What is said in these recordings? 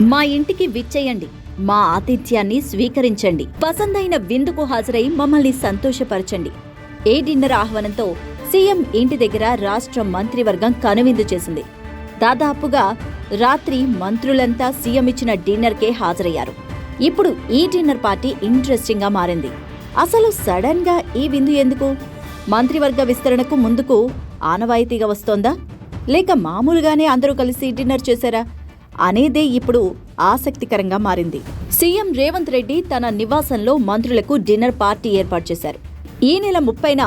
మా ఇంటికి విచ్చేయండి. మా ఆతిథ్యాన్ని స్వీకరించండి. పసందైన విందుకు హాజరై మమ్మల్ని సంతోషపరచండి. ఏ డిన్నర్ ఆహ్వానంతో సీఎం ఇంటి దగ్గర రాష్ట్ర మంత్రివర్గం కనువిందు చేసింది. దాదాపుగా రాత్రి మంత్రులంతా సీఎం ఇచ్చిన డిన్నర్కే హాజరయ్యారు. ఇప్పుడు ఈ డిన్నర్ పార్టీ ఇంట్రెస్టింగ్గా మారింది. అసలు సడన్గా ఈ విందు ఎందుకు? మంత్రివర్గ విస్తరణకు ముందుకు ఆనవాయితీగా వస్తోందా? లేక మామూలుగానే అందరూ కలిసి డిన్నర్ చేశారా? అనేదే ఇప్పుడు ఆసక్తికరంగా మారింది. సీఎం రేవంత్ రెడ్డి తన నివాసంలో మంత్రులకు డిన్నర్ పార్టీ ఏర్పాటు చేశారు. ఈ నెల ముప్పైన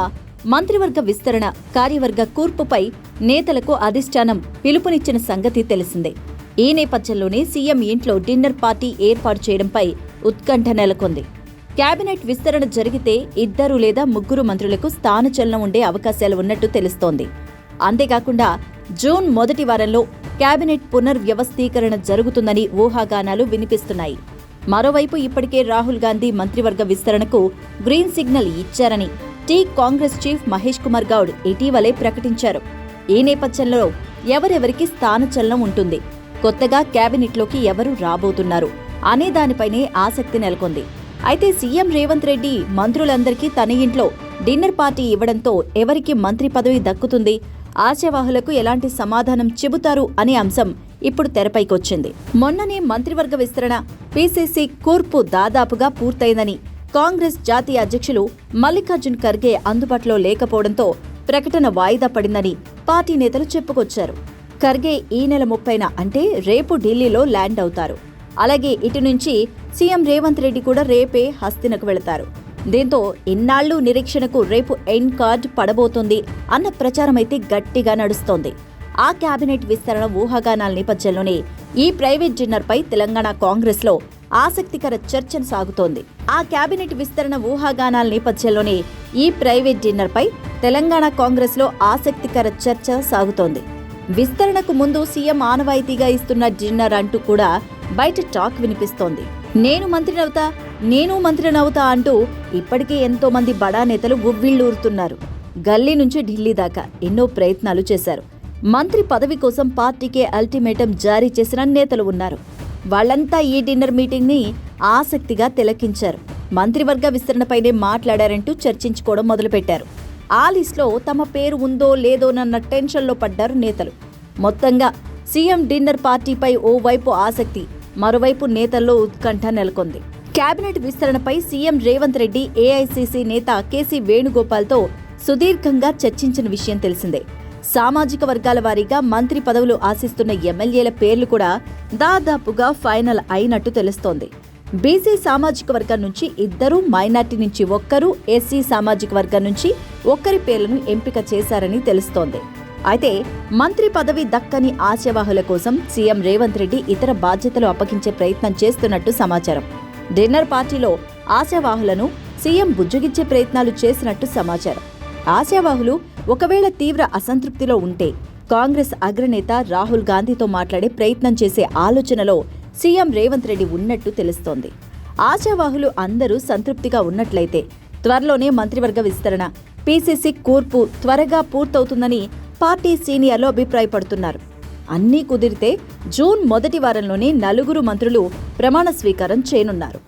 మంత్రివర్గ విస్తరణ కార్యవర్గ కూర్పుపై నేతలకు అధిష్టానం పిలుపునిచ్చిన సంగతి తెలిసిందే. ఈ నేపథ్యంలోనే సీఎం ఇంట్లో డిన్నర్ పార్టీ ఏర్పాటు చేయడంపై ఉత్కంఠ నెలకొంది. కేబినెట్ విస్తరణ జరిగితే ఇద్దరు లేదా ముగ్గురు మంత్రులకు స్థానచలనం ఉండే అవకాశాలు ఉన్నట్టు తెలుస్తోంది. అంతేకాకుండా జూన్ మొదటి వారంలో కేబినెట్ పునర్వ్యవస్థీకరణ జరుగుతుందని ఊహాగానాలు వినిపిస్తున్నాయి. మరోవైపు ఇప్పటికే రాహుల్ గాంధీ మంత్రివర్గ విస్తరణకు గ్రీన్ సిగ్నల్ ఇచ్చారని టీ కాంగ్రెస్ చీఫ్ మహేష్ కుమార్ గౌడ్ ఇటీవలే ప్రకటించారు. ఈ నేపథ్యంలో ఎవరెవరికి స్థానచలనం ఉంటుంది? కొత్తగా కేబినెట్లోకి ఎవరు రాబోతున్నారు? అనే దానిపైనే ఆసక్తి నెలకొంది. అయితే సీఎం రేవంత్ రెడ్డి మంత్రులందరికీ తన ఇంట్లో డిన్నర్ పార్టీ ఇవ్వడంతో ఎవరికి మంత్రి పదవి దక్కుతుంది? ఆశావాహులకు ఎలాంటి సమాధానం చెబుతారు అనే అంశం ఇప్పుడు తెరపైకొచ్చింది. మొన్ననే మంత్రివర్గ విస్తరణ పీసీసీ కూర్పు దాదాపుగా పూర్తయిందని కాంగ్రెస్ జాతీయ అధ్యక్షులు మల్లికార్జున్ ఖర్గే అందుబాటులో లేకపోవడంతో ప్రకటన వాయిదా పడిందని పార్టీ నేతలు చెప్పుకొచ్చారు. ఖర్గే ఈ నెల ముప్పైన అంటే రేపు ఢిల్లీలో ల్యాండ్ అవుతారు. అలాగే ఇటు నుంచి సీఎం రేవంత్ రెడ్డి కూడా రేపే హస్తినకు వెళతారు. దీంతో ఇన్నాళ్ళు నిరీక్షణకు రేపు ఎండ్ కార్డ్ పడబోతుంది అన్న ప్రచారమైతే గట్టిగా నడుస్తోంది. ఆ కేబినెట్ విస్తరణ ఊహాగానాల నేపథ్యంలోనే ఈ ప్రైవేట్ డిన్నర్పై తెలంగాణ కాంగ్రెస్లో ఆసక్తికర చర్చ సాగుతోంది. ఆ కేబినెట్ విస్తరణ ఊహాగానాల నేపథ్యంలోనే ఈ ప్రైవేట్ డిన్నర్పై తెలంగాణ కాంగ్రెస్లో ఆసక్తికర చర్చ సాగుతోంది. విస్తరణకు ముందు సీఎం ఆనవాయితీగా ఇస్తున్న డిన్నర్ అంటూ కూడా బయట టాక్ వినిపిస్తోంది. నేను మంత్రినవుతా నేను మంత్రినవుతా అంటూ ఇప్పటికే ఎంతో మంది బడా నేతలు గువ్విళ్ళూరుతున్నారు. గల్లీ నుంచి ఢిల్లీ దాకా ఎన్నో ప్రయత్నాలు చేశారు. మంత్రి పదవి కోసం పార్టీకే అల్టిమేటం జారీ చేసిన నేతలు ఉన్నారు. వాళ్ళంతా ఈ డిన్నర్ మీటింగ్ని ఆసక్తిగా తిలకించారు. మంత్రివర్గ విస్తరణపైనే మాట్లాడారంటూ చర్చించుకోవడం మొదలుపెట్టారు. ఆ లిస్ట్లో తమ పేరు ఉందో లేదోనన్న టెన్షన్లో పడ్డారు నేతలు. మొత్తంగా సీఎం డిన్నర్ పార్టీపై ఓవైపు ఆసక్తి మరోవైపు నేతల్లో ఉత్కంఠ నెలకొంది. కేబినెట్ విస్తరణపై సీఎం రేవంత్ రెడ్డి ఏఐసీసీ నేత కేసీ వేణుగోపాల్తో సుదీర్ఘంగా చర్చించిన విషయం తెలిసిందే. సామాజిక వర్గాల వారీగా మంత్రి పదవులు ఆశిస్తున్న ఎమ్మెల్యేల పేర్లు కూడా దాదాపుగా ఫైనల్ అయినట్టు తెలుస్తోంది. బీసీ సామాజిక వర్గం నుంచి ఇద్దరు మైనార్టీ నుంచి ఒక్కరు ఎస్సీ సామాజిక వర్గం నుంచి ఒక్కరి పేర్లను ఎంపిక చేశారని తెలుస్తోంది. అయితే మంత్రి పదవి దక్కని ఆశావాహుల కోసం సీఎం రేవంత్ రెడ్డి ఇతర బాధ్యతలు అప్పగించే ప్రయత్నం చేస్తున్నట్టు సమాచారం. డిన్నర్ పార్టీలో ఆశావాహులను సీఎం బుజ్జగించే ప్రయత్నాలు చేసినట్టు సమాచారం. ఆశావాహులు ఒకవేళ తీవ్ర అసంతృప్తిలో ఉంటే కాంగ్రెస్ అగ్రనేత రాహుల్ గాంధీతో మాట్లాడే ప్రయత్నం చేసే ఆలోచనలో సీఎం రేవంత్ రెడ్డి ఉన్నట్టు తెలుస్తోంది. ఆశావాహులు అందరూ సంతృప్తిగా ఉన్నట్లయితే త్వరలోనే మంత్రివర్గ విస్తరణ పీసీసీ కూర్పు త్వరగా పూర్తవుతుందని పార్టీ సీనియర్లు అభిప్రాయపడుతున్నారు. అన్నీ కుదిరితే జూన్ మొదటి వారంలోనే నలుగురు మంత్రులు ప్రమాణ స్వీకారం చేయనున్నారు.